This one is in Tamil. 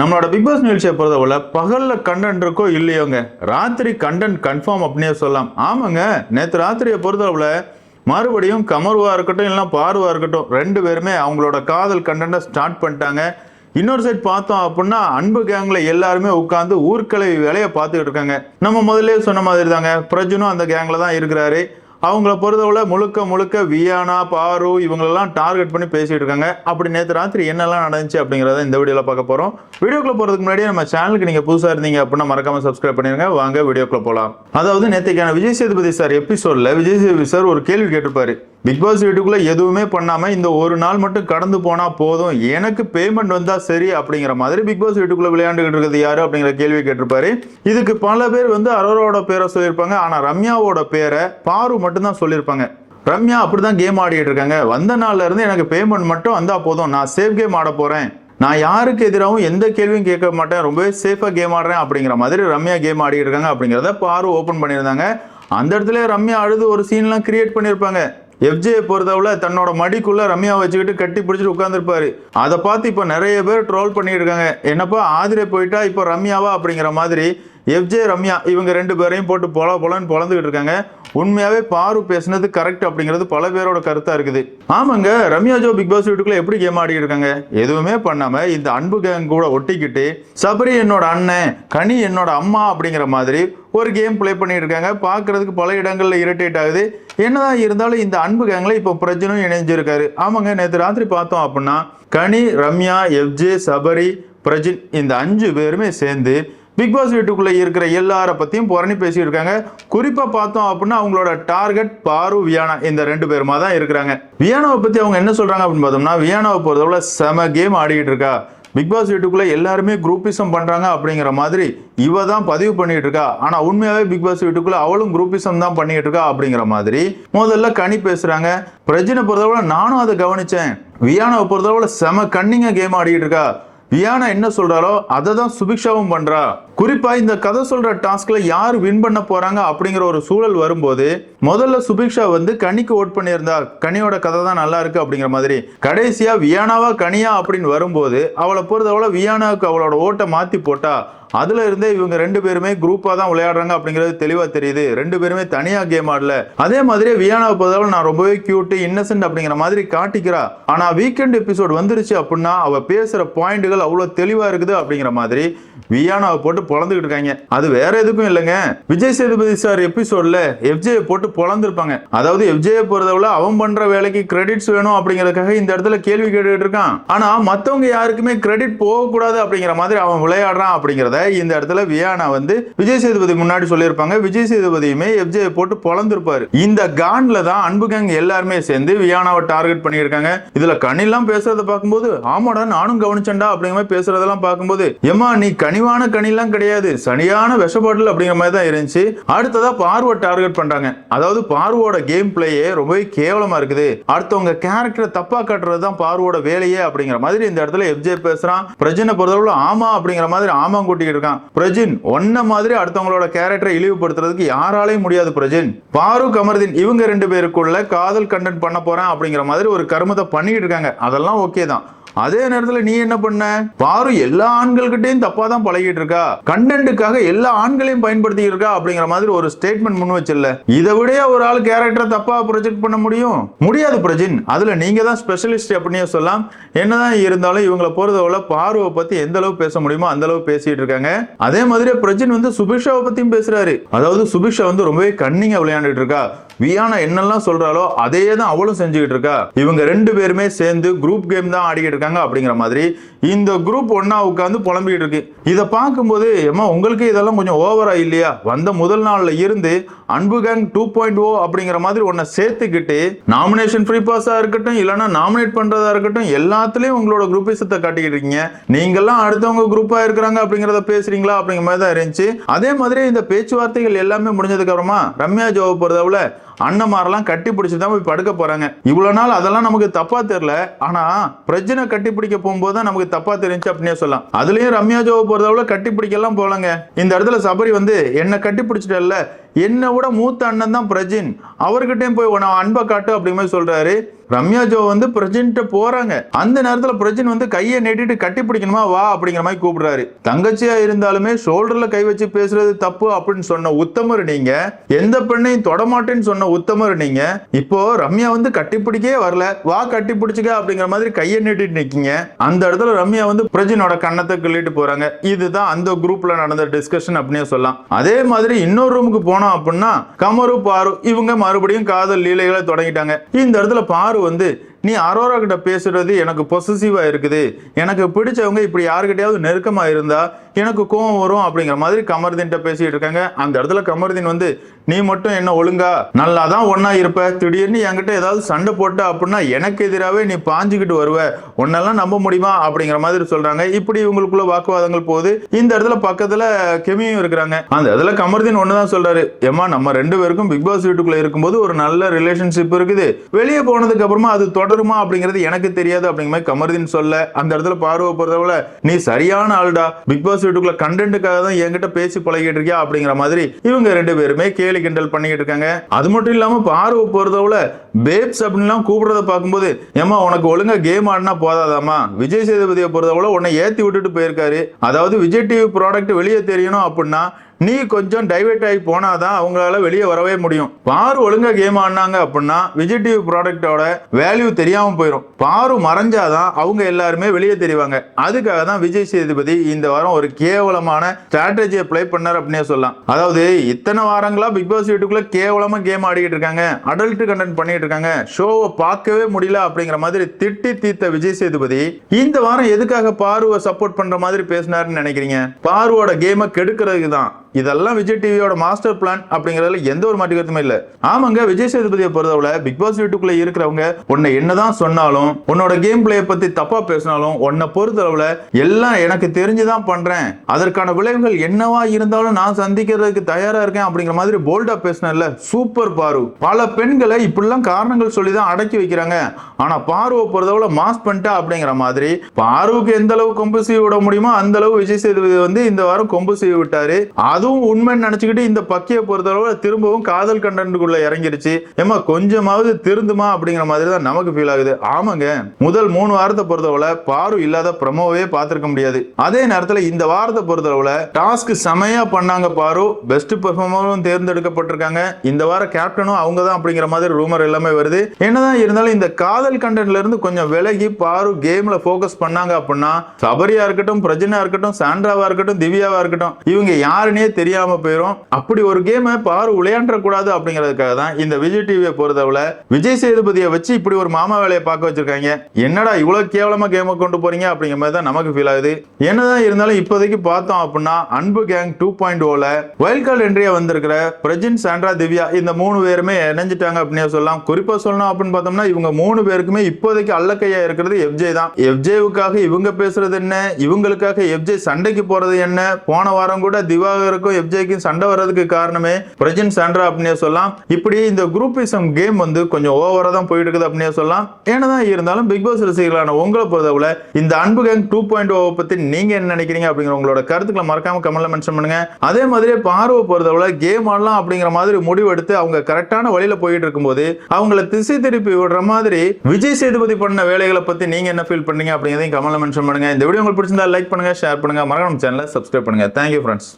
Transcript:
நம்மளோட பிக் பாஸ் நிகழ்ச்சியை பொறுத்தவரை பகல்ல கண்டென்ட் இருக்கோ இல்லையோங்க ராத்திரி கண்டென்ட் கன்ஃபார்ம் அப்படின்னே சொல்லலாம். ஆமாங்க நேற்று ராத்திரியை பொறுத்தளவுல மறுபடியும் கமர்வா இருக்கட்டும் இல்லைன்னா பார்வா இருக்கட்டும் ரெண்டு பேருமே அவங்களோட காதல் கண்டென்ட்டை ஸ்டார்ட் பண்ணிட்டாங்க. இன்னொரு சைட் பார்த்தோம் அப்படின்னா அன்பு கேங்ல எல்லாருமே உட்காந்து ஊர்க்கலை வேலையை பார்த்துக்கிட்டு இருக்காங்க. நம்ம முதல்ல சொன்ன மாதிரி தாங்க பிரஜனும் அந்த கேங்ல தான் இருக்கிறாரு. அவங்கள பொறுத்தவரை முழுக்க முழுக்க வியானா பாரு இவங்களெல்லாம் டார்கெட் பண்ணி பேசிட்டு இருக்காங்க. அப்படி நேற்று ராத்திரி என்னெல்லாம் நடந்துச்சு அப்படிங்கிறத இந்த வீடியோவில் பார்க்க போகிறோம் வீடியோக்குள்ள போகிறதுக்கு முன்னாடி நம்ம சேனலுக்கு நீங்கள் புதுசாக இருந்தீங்க அப்படின்னா மறக்காமல் சப்ஸ்கிரைப் பண்ணிருங்க. வாங்க வீடியோக்குள்ள போகலாம் அதாவது நேற்றுக்கான விஜய் சேதுபதி சார் எபிசோடில் விஜய் சேதுபதி சார் ஒரு கேள்வி கேட்டிருப்பாரு. பிக் பாஸ் எதுவுமே பண்ணாமல் இந்த ஒரு நாள் மட்டும் கடந்து போனால் போதும். எனக்கு பேமெண்ட் வந்தால் சரி அப்படிங்கிற மாதிரி பிக் பாஸ் வீட்டுக்குள்ளே விளையாண்டுகிட்டு இருக்கிறது யாரு அப்படிங்கிற கேள்வி கேட்டிருப்பாரு. இதுக்கு பல பேர் வந்து அரோராவோட பேரை சொல்லியிருப்பாங்க. ஆனால் ரம்யாவோட பேரை பாரு மட்டும்தான் சொல்லியிருப்பாங்க. ரம்யா அப்படி தான் கேம் ஆடிட்டு இருக்காங்க. வந்த நாள்ல இருந்து எனக்கு பேமெண்ட் மட்டும் வந்தால் போதும். நான் சேஃப் கேம் ஆட போகிறேன் நான் யாருக்கு எதிராகவும் எந்த கேள்வியும் கேட்க மாட்டேன். ரொம்பவே சேஃபாக கேம் ஆடுறேன் அப்படிங்கிற மாதிரி ரம்யா கேம் ஆடிட்டு இருக்காங்க அப்படிங்கிறத பாரு ஓப்பன் பண்ணியிருந்தாங்க. அந்த இடத்துல ரம்யா அழுது ஒரு சீன்லாம் கிரியேட் பண்ணியிருப்பாங்க. எஃப்ஜியை பொறுத்தவரை தன்னோட மடிக்குள்ள ரம்யா வச்சுக்கிட்டு கட்டி பிடிச்சிட்டு உட்காந்துருப்பாரு அதை பார்த்து இப்போ நிறைய பேர் ட்ரோல் பண்ணிட்டு இருக்காங்க. என்னப்பா ஆதிரை போயிட்டா இப்போ ரம்யாவா அப்படிங்கிற மாதிரி எஃப்ஜே ரம்யா இவங்க ரெண்டு பேரையும் போட்டு பொல பொலன்னு பொழந்துக்கிட்டு இருக்காங்க. உண்மையாவே பாரு பேசுனது கரெக்ட் அப்படிங்கிறது பல பேரோட கருத்தா இருக்குது. ஆமாங்க ரம்யா ஜோ பிக் பாஸ் வீட்டுக்குள்ள எப்படி கேம் ஆடிட்டு இருக்காங்க? எதுவுமே பண்ணாம இந்த அன்பு கேங் கூட ஒட்டிக்கிட்டு சபரி என்னோட அண்ணன் கனி என்னோட அம்மா அப்படிங்கிற மாதிரி ஒரு கேம் ப்ளே பண்ணிட்டு இருக்காங்க. பார்க்குறதுக்கு பல இடங்கள்ல இரிட்டேட் ஆகுது. என்னதான் இருந்தாலும் இந்த அன்பு கேங்ல இப்போ பிரஜனும் இணைஞ்சிருக்காரு. ஆமாங்க நேற்று ராத்திரி பார்த்தோம் அப்படின்னா கனி ரம்யா எஃப்ஜே சபரி பிரஜின் இந்த அஞ்சு பேருமே சேர்ந்து பிக் பாஸ் வீட்டுக்குள்ளே இருக்கிற எல்லாரை பற்றியும் புரணி பேசியிருக்காங்க. இருக்காங்க பார்த்தோம் அப்படின்னா அவங்களோட டார்கெட் பாரு வியானா இந்த ரெண்டு பேருமா தான் இருக்கிறாங்க. வியானாவை பற்றி அவங்க என்ன சொல்கிறாங்க அப்படின்னு பார்த்தோம்னா வியானாவை பொறுத்தவரை செம கேம் ஆடிக்கிட்டு இருக்கா. பிக் பாஸ் வீட்டுக்குள்ளே எல்லாருமே குரூப்பிசம் பண்ணுறாங்க அப்படிங்கிற மாதிரி இவ தான் பதிவு பண்ணிட்டு இருக்கா. ஆனால் உண்மையாகவே பிக் பாஸ் வீட்டுக்குள்ளே அவளும் குரூப்பிசம் தான் பண்ணிட்டு இருக்கா அப்படிங்கிற மாதிரி முதல்ல கனி பேசுகிறாங்க பிரஜனை பொறுத்தவரை நானும் அதை கவனித்தேன் வியானாவை பொறுத்தவரை செம கன்னிங்க கேம் ஆடிக்கிட்டு இருக்கா. வியானா என்ன சொல்றாரோ அதை தான் சுபிக்ஷாவும் பண்றா. குறிப்பா இந்த கதை சொல்ற டாஸ்க்ல யார் வின் பண்ண போறாங்க அப்படிங்கிற ஒரு சூழல் வரும்போது முதல்ல சுபிக்ஷா வந்து கனிக்கு ஓட் பண்ணியிருந்தா கனியோட கதை தான் நல்லா இருக்கு அப்படிங்கிற மாதிரி. கடைசியா வியானாவா கனியா அப்படின்னு வரும்போது அவளை பொறுத்தவரை வியானாவுக்கு அவளோட ஓட்டை மாத்தி போட்டா அதுல இருந்தே இவங்க ரெண்டு பேருமே குரூப்பா தான் விளையாடுறாங்க அப்படிங்கிறது தெளிவா தெரியுது. ரெண்டு பேருமே தனியா கேம் ஆடல. அதே மாதிரி வியானாவை பொறுத்தவரை நான் ரொம்பவே கியூட் இன்னசென்ட் அப்படிங்கிற மாதிரி காட்டிக்கிறா. ஆனா வீக்கெண்ட் எபிசோட் வந்துருச்சு அப்படின்னா அவ பேசுற பாயிண்ட்கள் அவ்வளவு தெளிவா இருக்குது அப்படிங்கிற மாதிரி வியானாவை போட்டு பொழந்துகிட்டு இருக்காங்க. அது வேற எதுக்கும் இல்லைங்க. விஜய் சேதுபதி சார் எபிசோட்ல எஃப்ஜே போட்டு பொழந்திருப்பாங்க. அதாவது எஃப்ஜே பொறுத்தவரை அவன் பண்ற வேலைக்கு கிரெடிட்ஸ் வேணும் அப்படிங்கறதுக்காக இந்த இடத்துல கேள்வி கேட்டுட்டு இருக்கான். ஆனா மத்தவங்க யாருக்குமே கிரெடிட் போகக்கூடாது அப்படிங்கிற மாதிரி அவன் விளையாடுறான் அப்படிங்கிறத இந்த இடத்துல வியானா வந்து விஜய் சேதுபதி முன்னாடி சொல்லியிருப்பாங்க. விஜய் சேதுபதியுமே எஃப்ஜே போட்டு பொழந்திருப்பாரு. இந்த கான்ல தான் அன்பு கேங் எல்லாருமே சேர்ந்து வியானாவை டார்கெட் பண்ணியிருக்காங்க. இதுல கனிலாம் பேசுறத பார்க்கும்போது ஆமாடா நானும் கவனிச்சேன்டா அப்படிங்கிற மாதிரி பேசுறதெல்லாம் பார்க்கும்போது ஏமா நீ கனிவான கனிலாம் கிடையாது. சனியான விஷப்பாட்டில் அப்படிங்கிற மாதிரி தான் இருந்துச்சு. அடுத்ததா பார்வை டார்கெட் பண்றாங்க. அதாவது பார்வோட கேம் பிளேயே ரொம்பவே கேவலமா இருக்குது. அடுத்தவங்க கேரக்டரை தப்பா காட்டுறது தான் பார்வோட வேலையே அப்படிங்கிற மாதிரி இந்த இடத்துல எஃப்ஜே பேசுறான். பிரஜனை பொறுத்தளவு ஆமா அப்படிங்கிற மாதிரி ஆமா கூட்டிக்கிட்டு இருக்கான். பிரஜின் ஒன்ன மாதிரி அடுத்தவங்களோட கேரக்டரை இழிவுபடுத்துறதுக்கு யாராலையும் முடியாது பிரஜின். பாரு கமர்தீன் இவங்க ரெண்டு பேருக்குள்ள காதல் கண்டென்ட் பண்ண போறேன் அப்படிங்கிற மாதிரி ஒரு கருமத்தை பண்ணிக்கிட்டு இருக்காங்க. அதெல்லாம் ஓகே தான். அதே நேரத்துல நீ என்ன பண்ண? பாரு எல்லா ஆண்கள்கிட்டையும் தப்பா தான் பழகிட்டு இருக்கா கண்டென்ட்டுக்காக எல்லா ஆண்களையும் பயன்படுத்தி இருக்கா அப்படிங்கிற மாதிரி ஒரு ஸ்டேட்மெண்ட் முன் வச்சில்ல. இதை விட ஒரு ஆள் கேரக்டரை தப்பா ப்ரொஜெக்ட் பண்ண முடியும்? முடியாது பிரஜின். அதுல நீங்க தான் ஸ்பெஷலிஸ்ட் அப்படின்னே சொல்லலாம். என்னதான் இருந்தாலும் இவங்களை பொறுத்தவரை பார்வை பத்தி எந்த அளவு பேச முடியுமோ அந்த அளவு பேசிட்டு இருக்காங்க. அதே மாதிரி பிரஜின் வந்து சுபிஷாவை பத்தியும் பேசுறாரு. அதாவது சுபிஷா வந்து ரொம்பவே கண்ணிங்க விளையாண்டுட்டு இருக்கா. வியானா என்னெல்லாம் சொல்றாலோ அதே தான் அவளும் செஞ்சுக்கிட்டு இருக்கா. இவங்க ரெண்டு பேருமே சேர்ந்து குரூப் கேம் தான் ஆடிக்கிட்டு இருக்காங்க அப்படிங்கிற மாதிரி இந்த குரூப் ஒன்னா உட்காந்து புலம்பிக்கிட்டு இருக்கு. இதை பார்க்கும்போது ஏமா உங்களுக்கு இதெல்லாம் கொஞ்சம் ஓவரா இல்லையா? வந்த முதல் நாள்ல இருந்து அன்பு கேங் டூ பாயிண்ட் ஓ அப்படிங்கிற மாதிரி ஒன்றை சேர்த்துக்கிட்டு நாமினேஷன் ஃப்ரீ பாஸா இருக்கட்டும் இல்லைனா நாமினேட் பண்றதா இருக்கட்டும் எல்லாத்துலயும் உங்களோட குரூப்பிசத்தை காட்டிக்கிட்டு இருக்கீங்க. நீங்கெல்லாம் அடுத்தவங்க குரூப்பா இருக்கிறாங்க அப்படிங்கிறத பேசுறீங்களா? அப்படிங்கிற மாதிரி தான் இருந்துச்சு. அதே மாதிரி இந்த பேச்சுவார்த்தைகள் எல்லாமே முடிஞ்சதுக்கு அப்புறமா ரம்யா ஜோவை பொறுத்தவரை அண்ணமாரெல்லாம் கட்டி பிடிச்சிட்டு தான் போய் படுக்க போறாங்க. இவ்வளவு நாள் அதெல்லாம் நமக்கு தப்பா தெரியல. ஆனா பிரச்சனை கட்டி பிடிக்க போகும்போது தான் நமக்கு தப்பா தெரிஞ்சு அப்படின்னே சொல்லலாம். அதுலயும் ரம்யா ஜோவை பொறுத்தவரை கட்டி பிடிக்கலாம் போலங்க. இந்த இடத்துல சபரி வந்து என்ன கட்டி பிடிச்சிட்டல என்னை விட மூத்த அண்ணன் தான் பிரஜின். அவர்கிட்டயும் போய் உன அன்பை காட்டு அப்படிங்கிற சொல்றாரு. ரம்யா ஜோ வந்து பிரஜின்ட்ட போறாங்க. அந்த நேரத்துல பிரஜின் வந்து கையை நெட்டிட்டு கட்டி பிடிக்கணுமா வா அப்படிங்கிற மாதிரி கூப்பிடுறாரு. தங்கச்சியா இருந்தாலுமே ஷோல்டர்ல கை வச்சு பேசுறது தப்பு அப்படின்னு சொன்ன உத்தமர் நீங்க எந்த பெண்ணையும் தொடமாட்டேன்னு சொன்ன உத்தமர் நீங்க இப்போ ரம்யா வந்து கட்டிப்பிடிக்கே வரல. வா கட்டி பிடிச்சிக்க அப்படிங்கிற மாதிரி கையை நீட்டிட்டு நிக்கீங்க. அந்த இடத்துல ரம்யா வந்து பிரஜினோட கண்ணத்தை கிள்ளிட்டு போறாங்க. இதுதான் அந்த குரூப்ல நடந்த டிஸ்கஷன் அப்படின்னே சொல்லலாம். அதே மாதிரி இன்னொரு ரூமுக்கு போனோம் அப்படின்னா கமரு பாரு இவங்க மறுபடியும் காதல் லீலைகளை தொடங்கிட்டாங்க. இந்த இடத்துல பாரு வந்து நீ அரோரா கிட்ட பேசுறது எனக்கு பொசசிவா இருக்குது. எனக்கு பிடிச்சவங்க இப்படி யாருக்கிட்டையாவது நெருக்கமா இருந்தா எனக்கு கோவம் வரும் அப்படிங்கிற மாதிரி கமர்தீன்கிட்ட பேசிட்டு இருக்காங்க. அந்த இடத்துல கமர்தீன் வந்து நீ மட்டும் என்ன ஒழுங்கா நல்லா தான் ஒன்னா இருப்ப? திடீர்னு என்கிட்ட ஏதாவது சண்டை போட்ட அப்படின்னா எனக்கு எதிராகவே நீ பாஞ்சுக்கிட்டு வருவ. உன்னெல்லாம் நம்ப முடியுமா? அப்படிங்கிற மாதிரி சொல்றாங்க. இப்படி இவங்களுக்குள்ள வாக்குவாதங்கள் போகுது. இந்த இடத்துல பக்கத்துல கெமியும் இருக்கிறாங்க. அந்த இடத்துல கமர்தீன் ஒண்ணுதான் சொல்றாரு. ஏமா நம்ம ரெண்டு பேருக்கும் பிக் பாஸ் வீட்டுக்குள்ள இருக்கும்போது ஒரு நல்ல ரிலேஷன்ஷிப் இருக்குது. வெளியே போனதுக்கு அப்புறமா அது தொடருமா அப்படிங்கிறது எனக்கு தெரியாது அப்படிங்கிற மாதிரி கமர்தீன் சொல்ல அந்த இடத்துல பார்வை பொறுத்தவரை நீ சரியான ஆள்டா. பிக் பாஸ் வீட்டுக்குள்ள கண்டென்ட்டுக்காக தான் என்கிட்ட பேசி பழகிட்டு இருக்கியா அப்படிங்கிற மாதிரி இவங்க ரெண்டு பேருமே கே கேலி கிண்டல் பண்ணிக்கிட்டு இருக்காங்க. அது மட்டும் இல்லாம பார்வை பொறுத்தவரை பேப்ஸ் அப்படின்லாம் கூப்பிடுறத பார்க்கும்போது ஏமா உனக்கு ஒழுங்கா கேம் ஆடினா போதாதாமா விஜய் சேதுபதியை பொறுத்தவரை உன்னை ஏத்தி விட்டுட்டு போயிருக்காரு. அதாவது விஜய் டிவி ப்ராடக்ட் வெளியே தெரியணும் அப்படின்னா நீ கொஞ்சம் டைவெர்ட் ஆகி போனாதான் அவங்களால வெளியே வரவே முடியும். பாரு ஒழுங்கா கேம் ஆடினாங்க அப்படின்னா விஜய் டிவி ப்ராடக்டோட வேல்யூ தெரியாம போயிடும் பாரு மறைஞ்சாதான் அவங்க எல்லாருமே வெளியே தெரிவாங்க. அதுக்காக தான் விஜய் சேதுபதி இந்த வாரம் ஒரு கேவலமான ஸ்ட்ராட்டஜியை ப்ளே பண்ணார் அப்படின்னே சொல்லலாம். அதாவது இத்தனை வாரங்களா பிக் பாஸ் வீட்டுக்குள்ள கேவலமா கேம் ஆடிக்கிட்டு இருக்காங்க. அடல்ட் கண்டென்ட் பண்ணிட்டு இருக்காங்க. ஷோவை பார்க்கவே முடியல அப்படிங்கிற மாதிரி திட்டி தீர்த்த விஜய் சேதுபதி இந்த வாரம் எதுக்காக பாருவை சப்போர்ட் பண்ற மாதிரி பேசினாருன்னு நினைக்கிறீங்க? பாருவோட கேமை கெடுக்கிறதுக்கு தான் இதெல்லாம் விஜய் டிவியோட மாஸ்டர் பிளான் அப்படிங்கறதுல எந்த ஒரு மாட்டு கருத்துமே இல்ல. ஆமாங்க விஜய் சேதுபதியை பொறுத்தவரை பிக் பாஸ் வீட்டுக்குள்ள இருக்கிறவங்க உன்னை என்னதான் சொன்னாலும் உன்னோட கேம் பிளேயை பத்தி தப்பா பேசினாலும் உன்னை பொறுத்தளவுல எல்லாம் எனக்கு தெரிஞ்சுதான் பண்றேன். அதற்கான விளைவுகள் என்னவா இருந்தாலும் நான் சந்திக்கிறதுக்கு தயாரா இருக்கேன் அப்படிங்கிற மாதிரி போல்டா பேசினல சூப்பர் பாரு. பல பெண்களை இப்படிலாம் காரணங்கள் சொல்லி தான் அடக்கி வைக்கிறாங்க. ஆனா பார்வை பொறுத்தவரை மாஸ் பண்ணிட்டா அப்படிங்கிற மாதிரி பார்வுக்கு எந்த அளவு கொம்பு சீவி விட முடியுமோ அந்த அளவு விஜய் சேதுபதி வந்து இந்த வாரம் கொம்பு சீவி விட்டாரு. அதுவும் உண்மைன்னு நினச்சிக்கிட்டு இந்த பக்கியை பொறுத்தளவு திரும்பவும் காதல் கண்டென்ட்டுக்குள்ள இறங்கிருச்சு. ஏமா கொஞ்சமாவது திருந்துமா அப்படிங்கிற மாதிரி தான் நமக்கு ஃபீல் ஆகுது. ஆமாங்க. முதல் மூணு வாரத்தை பொறுத்தளவுல பாரு இல்லாத ப்ரமோவே பார்த்துருக்க முடியாது. அதே நேரத்தில் இந்த வாரத்தை பொறுத்தளவுல டாஸ்க் செமையா பண்ணாங்க பாரு. பெஸ்ட் பெர்ஃபார்மரும் தேர்ந்தெடுக்கப்பட்டிருக்காங்க. இந்த வார கேப்டனும் அவங்க தான் அப்படிங்கிற மாதிரி ரூமர் எல்லாமே வருது. என்னதான் இருந்தாலும் இந்த காதல் கண்டென்ட்ல இருந்து கொஞ்சம் விலகி பாரு கேம்ல ஃபோக்கஸ் பண்ணாங்க அப்படின்னா சபரியா இருக்கட்டும் பிரஜனா இருக்கட்டும் சாண்ட்ராவா இருக்கட்டும் திவ்யாவா இருக்கட்டும் இவங்க யாருன்னே தெரியாம போயிடும் அப்படி ஒரு கேமை பாரு விளையாண்ட கூடாது அப்படிங்கிறதுக்காக தான் இந்த விஜய் டிவியை பொறுத்தவரை விஜய் சேதுபதியை வச்சு இப்படி ஒரு மாமா வேலையை பார்க்க வச்சிருக்காங்க. என்னடா இவ்வளவு கேவலமா கேமை கொண்டு போறீங்க அப்படிங்கிற மாதிரி தான் நமக்கு ஃபீல் ஆகுது. என்னதான் இருந்தாலும் இப்போதைக்கு பார்த்தோம் அப்படின்னா அன்பு கேங் டூ பாயிண்ட் ஓல வைல்ட் கார்டு என்ட்ரியா வந்திருக்கிற பிரஜின் சாண்ட்ரா திவ்யா இந்த மூணு பேருமே இணைஞ்சிட்டாங்க அப்படின்னு சொல்லலாம். குறிப்பா சொல்லணும் அப்படின்னு பார்த்தோம்னா இவங்க மூணு பேருக்குமே இப்போதைக்கு அல்லக்கையா இருக்கிறது எஃப்ஜே தான். எஃப்ஜேவுக்காக இவங்க பேசுறது என்ன? இவங்களுக்காக எஃப்ஜே சண்டைக்கு போறது என்ன? போன வாரம் கூட திவாகர் எஃப்ஜேக்கும் சண்டை வர்றதுக்கு காரணமே பிரஜின் சாண்ட்ரா அப்படின்னே சொல்லலாம். இப்படி இந்த குரூப்பிசம் கேம் வந்து கொஞ்சம் ஓவரா தான் போயிட்டு இருக்குது அப்படின்னே சொல்லலாம். என்னதான் இருந்தாலும் பிக் பாஸ் ரசிகர்களான உங்களை பொறுத்தவரை இந்த அன்பு கேங் டூ பாயிண்ட் ஓவை பத்தி நீங்க என்ன நினைக்கிறீங்க அப்படிங்கிற உங்களோட கருத்துக்களை மறக்காம கமெண்ட்ல மென்ஷன் பண்ணுங்க. அதே மாதிரியே பார்வை பொறுத்தவரை கேம் ஆடலாம் அப்படிங்கிற மாதிரி முடிவெடுத்து அவங்க கரெக்டான வழியில போயிட்டு இருக்கும்போது அவங்கள திசை திருப்பி விடுற மாதிரி விஜய் சேதுபதி பண்ண வேலைகளை பத்தி நீங்க என்ன ஃபீல் பண்ணீங்க அப்படிங்கிறதையும் கமெண்ட்ல மென்ஷன் பண்ணுங்க. இந்த வீடியோ உங்களுக்கு பிடிச்சிருந்தா லைக் பண்ணுங்க ஷேர் பண்ணுங்க. மறக்காம சேனலை சப்ஸ்கிரைப் பண்ணுங்க. Thank you friends